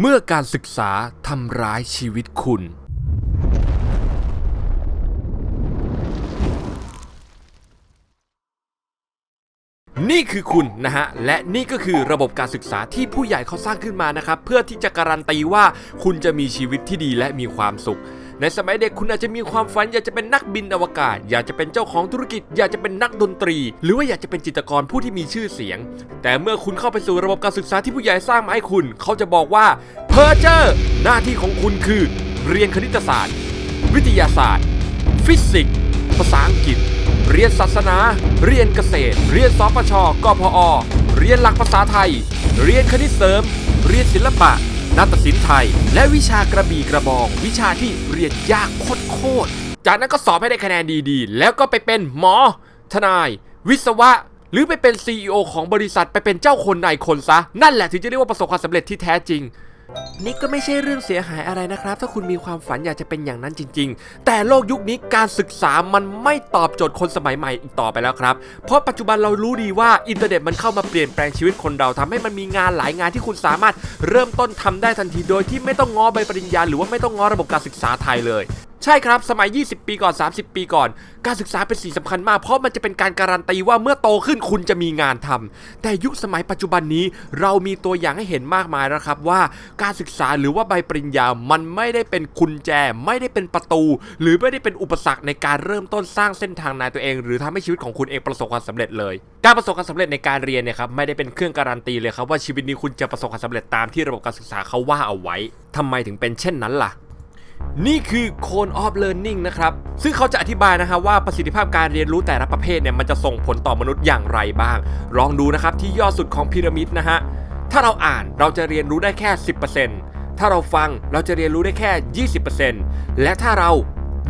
เมื่อการศึกษาทำร้ายชีวิตคุณ นี่คือคุณนะฮะ และนี่ก็คือระบบการศึกษาที่ผู้ใหญ่เขาสร้างขึ้นมานะครับ เพื่อที่จะการันตีว่าคุณจะมีชีวิตที่ดีและมีความสุข ในสมัยเด็กคุณอาจจะมีความฝันอยากจะเป็นนักบินอวกาศ อยากจะเป็นเจ้าของธุรกิจ อยากจะเป็นนักดนตรี หรือว่าอยากจะเป็นจิตรกรผู้ที่มีชื่อเสียง แต่เมื่อคุณเข้าไปสู่ระบบการศึกษาที่ผู้ใหญ่สร้างมาให้คุณ เขาจะบอกว่าเพอร์เจอร์หน้าที่ของคุณคือ เรียนคณิตศาสตร์ วิทยาศาสตร์ ฟิสิกส์ภาษาอังกฤษ เรียนศาสนา เรียนเกษตร เรียนสปชกพอเรียนหลักภาษาไทย เรียนคณิตเสริม เรียนศิลปะ นาฏศิลป์ไทย และวิชากระบี่กระบอง วิชาที่เรียนยากโคตรๆจากนั้นก็สอบให้ได้คะแนนดีๆ แล้วก็ไปเป็นหมอ ทนาย วิศวะ หรือไปเป็น CEO ของบริษัทไปเป็นเจ้าคนนายคนซะ นั่นแหละถึงจะเรียกว่าประสบความสำเร็จที่แท้จริง นี่ก็ไม่ใช่เรื่องเสียหายอะไรนะครับ ถ้าคุณมีความฝันอยากจะเป็นอย่างนั้นจริง ๆ แต่โลกยุคนี้การศึกษามันไม่ตอบโจทย์คนสมัยใหม่อีกต่อไปแล้วครับ เพราะปัจจุบันเรารู้ดีว่าอินเทอร์เน็ตมันเข้ามาเปลี่ยนแปลงชีวิตคนเราทำให้มันมีงานหลายงานที่คุณสามารถเริ่มต้นทำได้ทันทีโดยที่ไม่ต้องง้อใบปริญญาหรือว่าไม่ต้องง้อระบบการศึกษาไทยเลยใช่ครับ สมัย 20 ปีก่อน 30 ปีก่อน การศึกษาเป็นสิ่งสำคัญมาก เพราะมันจะเป็นการการันตีว่าเมื่อโตขึ้นคุณจะมีงานทำ แต่ยุคสมัยปัจจุบันนี้เรามีตัวอย่างให้เห็นมากมายแล้วครับว่า การศึกษาหรือว่าใบปริญญา มันไม่ได้เป็นกุญแจ ไม่ได้เป็นประตู หรือไม่ได้เป็นอุปสรรคในการเริ่มต้นสร้างเส้นทางนายตัวเอง หรือทำให้ชีวิตของคุณเองประสบความสำเร็จเลย การประสบความสำเร็จในการเรียนเนี่ยครับไม่ได้เป็นเครื่องการันตีเลยครับว่าชีวิตนี้คุณจะประสบความสำเร็จตามที่ระบบการศึกษาเขาว่าเอาไว้ทำไมถึงเป็นเช่นนั้นล่ะ นี่คือ Cone of Learning นะครับ ซึ่งเขาจะอธิบายนะฮะว่าประสิทธิภาพการเรียนรู้แต่ละประเภทเนี่ยมันจะส่งผลต่อมนุษย์อย่างไรบ้าง ลองดูนะครับที่ยอดสุดของพีระมิดนะฮะ ถ้าเราอ่านเราจะเรียนรู้ได้แค่ 10%ถ้าเราฟังเราจะเรียนรู้ได้แค่ 20%และถ้าเรา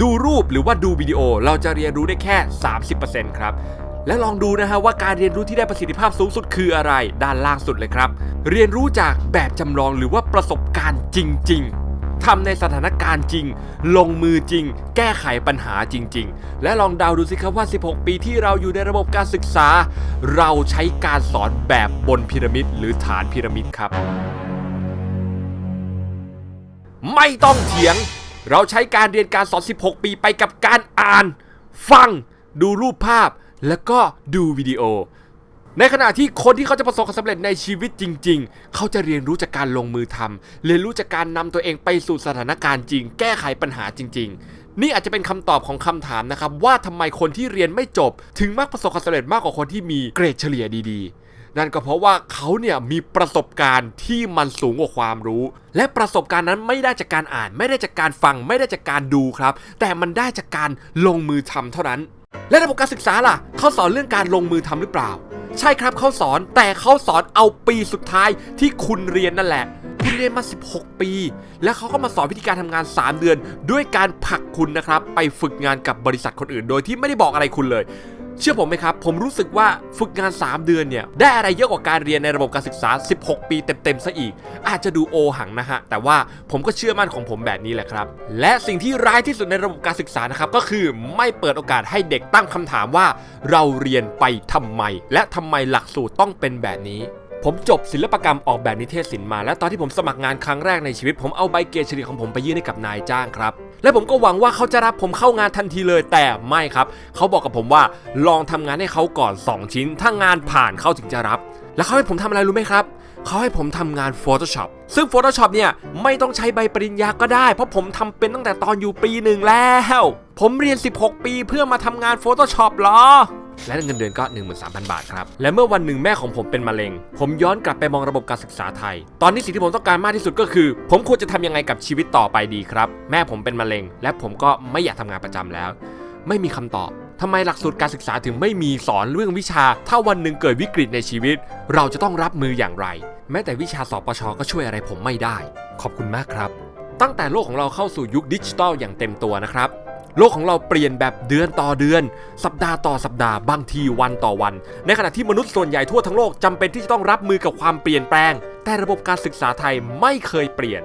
ดูรูปหรือว่าดูวิดีโอเราจะเรียนรู้ได้แค่ 30%ครับและลองดูนะฮะว่าการเรียนรู้ที่ได้ประสิทธิภาพสูงสุดคืออะไร ด้านล่างสุดเลยครับ เรียนรู้จากแบบจำลองหรือว่าประสบการณ์จริง ๆ ทำในสถานการณ์จริง ลงมือจริง แก้ไขปัญหาจริง ๆ และลองเดาดูสิครับว่า 16 ปีที่เราอยู่ในระบบการศึกษา เราใช้การสอนแบบบนพีระมิด หรือฐานพีระมิดครับ ไม่ต้องเถียง เราใช้การเรียนการสอน 16 ปีไปกับการอ่าน ฟัง ดูรูปภาพ แล้วก็ดูวิดีโอ ในขณะที่คนที่เขาจะประสบความสำเร็จในชีวิตจริง ๆ เขาจะเรียนรู้จากการลงมือทำเรียนรู้จากการนำตัวเองไปสู่สถานการณ์จริง แก้ไขปัญหาจริง ๆ นี่อาจจะเป็นคำตอบของคำถามนะครับ ว่าทำไมคนที่เรียนไม่จบ ถึงมักประสบความสำเร็จมากกว่าคนที่มีเกรดเฉลี่ยดีๆ นั่นก็เพราะว่าเขาเนี่ยมีประสบการณ์ที่มันสูงกว่าความรู้ และประสบการณ์นั้นไม่ได้จากการอ่าน ไม่ได้จากการฟัง ไม่ได้จากการดูครับ แต่มันได้จากการลงมือทำเท่านั้น และระบบการศึกษาล่ะ เขาสอนเรื่องการลงมือทำหรือเปล่า ใช่ครับเขาสอนแต่เขาสอนเอาปีสุดท้ายที่คุณเรียนนั่นแหละ คุณเรียนมา 16 ปี แล้วเขาก็มาสอนวิธีการทำงาน 3 เดือน ด้วยการผลักคุณนะครับ ไปฝึกงานกับบริษัทคนอื่น โดยที่ไม่ได้บอกอะไรคุณเลย เชื่อผมไหมครับ ผมรู้สึกว่าฝึกงาน 3 เดือนเนี่ย ได้อะไรเยอะกว่าการเรียนในระบบการศึกษา 16 ปีเต็มๆซะอีก อาจจะดูโอหังนะฮะ แต่ว่าผมก็เชื่อมั่นของผมแบบนี้แหละครับ และสิ่งที่ร้ายที่สุดในระบบการศึกษานะครับก็คือไม่เปิดโอกาสให้เด็กตั้งคำถามว่า เราเรียนไปทำไม และทำไมหลักสูตรต้องเป็นแบบนี้ ผมจบศิลปกรรมออกแบบนิเทศศิลป์มา และตอนที่ผมสมัครงานครั้งแรกในชีวิต ผมเอาใบเกรดเฉลี่ยของผมไปยื่นให้กับนายจ้างครับ และผมก็หวังว่าเขาจะรับผมเข้างานทันทีเลยแต่ไม่ครับ เขาบอกกับผมว่าลองทำงานให้เขาก่อน 2 ชิ้น ถ้างานผ่านเขาถึงจะรับ แล้วเขาให้ผมทำอะไรรู้ไหมครับเขาให้ผมทำงาน Photoshop ซึ่ง Photoshop เนี่ย ไม่ต้องใช้ใบปริญญาก็ได้ เพราะผมทำเป็นตั้งแต่ตอนอยู่ปีหนึ่งแล้ว ผมเรียน 16 ปีเพื่อมาทำงาน Photoshop หรอ และเงินเดือนก็ 13,000 บาทครับ และเมื่อวันหนึ่งแม่ของผมเป็นมะเร็ง ผมย้อนกลับไปมองระบบการศึกษาไทย ตอนนี้สิ่งที่ผมต้องการมากที่สุดก็คือ ผมควรจะทำยังไงกับชีวิตต่อไปดีครับ แม่ผมเป็นมะเร็ง และผมก็ไม่อยากทำงานประจำแล้ว ไม่มีคำตอบทำไมหลักสูตรการศึกษาถึงไม่มีสอนเรื่องวิชา ถ้าวันหนึ่งเกิดวิกฤตในชีวิต เราจะต้องรับมืออย่างไร แม้แต่วิชาสปชก็ช่วยอะไรผมไม่ได้ ขอบคุณมากครับ ตั้งแต่โลกของเราเข้าสู่ยุคดิจิทัลอย่างเต็มตัวนะครับ โลกของเราเปลี่ยนแบบเดือนต่อเดือน สัปดาห์ต่อสัปดาห์บางทีวันต่อวัน ในขณะที่มนุษย์ส่วนใหญ่ทั่วทั้งโลกจำเป็นที่จะต้องรับมือกับความเปลี่ยนแปลง แต่ระบบการศึกษาไทยไม่เคยเปลี่ยน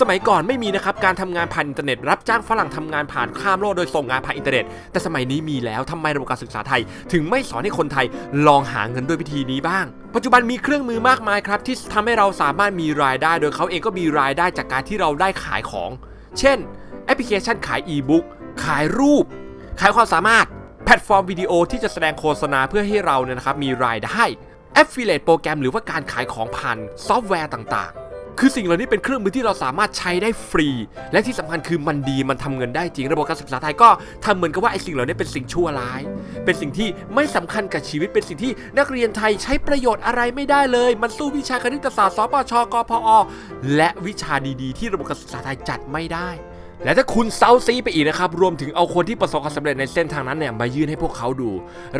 สมัยก่อนไม่มีนะครับการทำงานผ่านอินเทอร์เน็ต รับจ้างฝรั่งทำงานผ่านข้ามโลกโดยส่งงานผ่านอินเทอร์เน็ต แต่สมัยนี้มีแล้วทำไมระบบการศึกษาไทย ถึงไม่สอนให้คนไทยลองหาเงินด้วยวิธีนี้บ้าง ปัจจุบันมีเครื่องมือมากมายครับ ที่ทำให้เราสามารถมีรายได้ โดยเขาเองก็มีรายได้จากการที่เราได้ขายของ เช่น แอปพลิเคชันขายอีบุ๊ก ขายรูป ขายความสามารถ แพลตฟอร์มวิดีโอที่จะแสดงโฆษณาเพื่อให้เราเนี่ยนะครับมีรายได้ Affiliate โปรแกรมหรือว่าการขายของผ่านซอฟต์แวร์ต่างๆ คือสิ่งเหล่านี้เป็นเครื่องมือที่เราสามารถใช้ได้ฟรี และที่สำคัญคือมันดีมันทำเงินได้จริง ระบบการศึกษาไทยก็ทำเหมือนกับว่าไอ้สิ่งเหล่านี้เป็นสิ่งชั่วร้าย เป็นสิ่งที่ไม่สำคัญกับชีวิตเป็นสิ่งที่นักเรียนไทยใช้ประโยชน์อะไรไม่ได้เลย มันสู้วิชาคณิตศาสตร์สปชกพอ และวิชาดีๆ ที่ระบบการศึกษาไทยจัดไม่ได้ และถ้าคุณเซาซีไปอีกนะครับ รวมถึงเอาคนที่ประสบความสำเร็จในเส้นทางนั้นเนี่ยมายื่นให้พวกเขาดู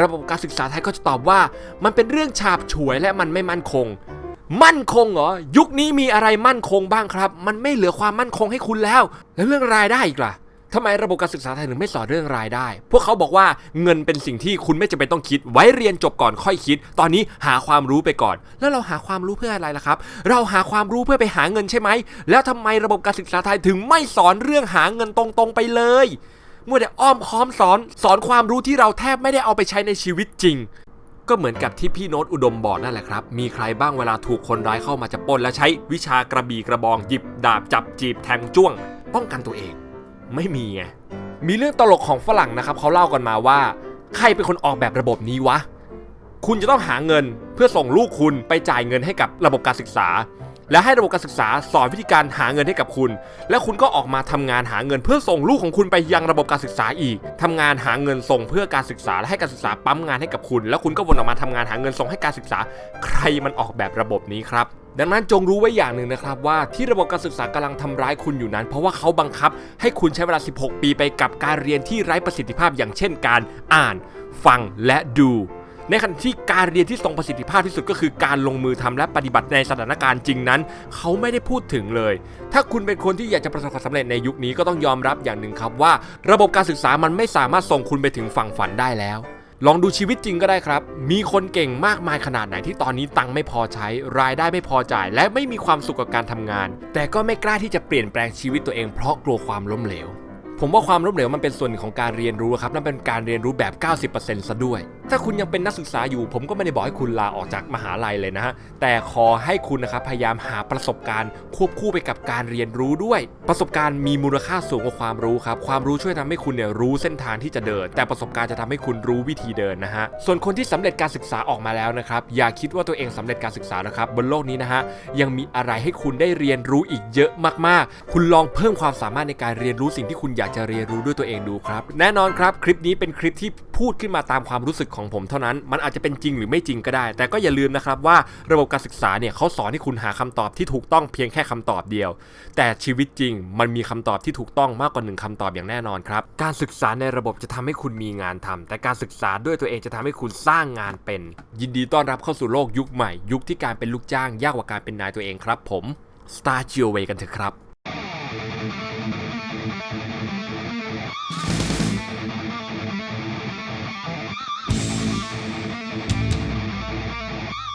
ระบบการศึกษาไทยก็จะตอบว่า มันเป็นเรื่องฉาบฉวยและมันไม่มั่นคง มั่นคงเหรอ ยุคนี้มีอะไรมั่นคงบ้างครับ มันไม่เหลือความมั่นคงให้คุณแล้ว แล้วเรื่องรายได้อีกล่ะ ทำไมระบบการศึกษาไทยถึงไม่สอนเรื่องรายได้ พวกเขาบอกว่าเงินเป็นสิ่งที่คุณไม่จำเป็นต้องคิด ไว้เรียนจบก่อนค่อยคิด ตอนนี้หาความรู้ไปก่อน แล้วเราหาความรู้เพื่ออะไรล่ะครับ เราหาความรู้เพื่อไปหาเงินใช่ไหม แล้วทำไมระบบการศึกษาไทยถึงไม่สอนเรื่องหาเงินตรงๆไปเลยเมัวแต่อ้อมค้อมสอนสอนความรู้ที่เราแทบไม่ได้เอาไปใช้ในชีวิตจริงก็เหมือนกับที่พี่โน้ตอุดมบอกนั่นแหละครับ มีใครบ้างเวลาถูกคนร้ายเข้ามาจะปล้น แล้วใช้วิชากระบี่กระบองหยิบดาบจับจีบแทงจ้วง ป้องกันตัวเอง ไม่มีไงมีเรื่องตลกของฝรั่งนะครับเขาเล่ากันมาว่า ใครเป็นคนออกแบบระบบนี้วะ คุณจะต้องหาเงินเพื่อส่งลูกคุณไปจ่ายเงินให้กับระบบการศึกษา และให้ระบบการศึกษาสอนวิธีการหาเงินให้กับคุณ และคุณก็ออกมาทำงานหาเงินเพื่อส่งลูกของคุณไปยังระบบการศึกษาอีกทำงานหาเงินส่งเพื่อการศึกษาและให้การศึกษาปั๊มงานให้กับคุณ แล้วคุณก็วนออกมาทำงานหาเงินส่งให้การศึกษา ใครมันออกแบบระบบนี้ครับ ดังนั้นจงรู้ไว้อย่างหนึ่งนะครับว่าที่ระบบการศึกษากำลังทำร้ายคุณอยู่นั้น เพราะว่าเขาบังคับให้คุณใช้เวลา 16 ปีไปกับการเรียนที่ไร้ประสิทธิภาพ อย่างเช่นการอ่าน ฟังและดู ในขณะที่การเรียนที่ทรงประสิทธิภาพที่สุดก็คือการลงมือทำและปฏิบัติในสถานการณ์จริงนั้น เขาไม่ได้พูดถึงเลย ถ้าคุณเป็นคนที่อยากจะประสบความสำเร็จในยุคนี้ก็ต้องยอมรับอย่างหนึ่งครับว่า ระบบการศึกษามันไม่สามารถส่งคุณไปถึงฝั่งฝันได้แล้ว ลองดูชีวิตจริงก็ได้ครับ มีคนเก่งมากมายขนาดไหนที่ตอนนี้ตังค์ไม่พอใช้ รายได้ไม่พอจ่าย และไม่มีความสุขกับการทำงาน แต่ก็ไม่กล้าที่จะเปลี่ยนแปลงชีวิตตัวเองเพราะกลัวความล้มเหลว ผมว่าความล้มเหลวมันเป็นส่วนของการเรียนรู้ครับนั่นเป็นการเรียนรู้แบบ 90%ซะด้วย ถ้าคุณยังเป็นนักศึกษาอยู่ ผมก็ไม่ได้บอกให้คุณลาออกจากมหาลัยเลยนะฮะ แต่ขอให้คุณนะครับพยายามหาประสบการณ์ควบคู่ไปกับการเรียนรู้ด้วย ประสบการณ์มีมูลค่าสูงกว่าความรู้ครับ ความรู้ช่วยทำให้คุณเนี่ยรู้เส้นทางที่จะเดิน แต่ประสบการณ์จะทำให้คุณรู้วิธีเดินนะฮะ ส่วนคนที่สำเร็จการศึกษาออกมาแล้วนะครับ อย่าคิดว่าตัวเองสำเร็จการศึกษานะครับบนโลกนี้นะฮะ ยังมีอะไรให้คุณได้เรียนรู้อีกเยอะมากๆ คุณลองเพิ่มความสามารถในการเรียนรู้สิ่งที่คุณอยากจะเรียนรู้ด้วยตัวเองดูครับ แน่นอนครับ คลิปนี้เป็นคลิปที่พูดขึ้นมาตามความรู้สึกของผมเท่านั้น มันอาจจะเป็นจริงหรือไม่จริงก็ได้ แต่ก็อย่าลืมนะครับว่าระบบการศึกษาเนี่ยเขาสอนให้คุณหาคำตอบที่ถูกต้องเพียงแค่คำตอบเดียว แต่ชีวิตจริงมันมีคำตอบที่ถูกต้องมากกว่าหนึ่งคำตอบอย่างแน่นอนครับ การศึกษาในระบบจะทำให้คุณมีงานทำแต่การศึกษาด้วยตัวเองจะทำให้คุณสร้างงานเป็น ยินดีต้อนรับเข้าสู่โลกยุคใหม่ ยุคที่การเป็นลูกจ้างยากกว่าการเป็นนายตัวเองครับ ผม Start your way กันเถอะครับ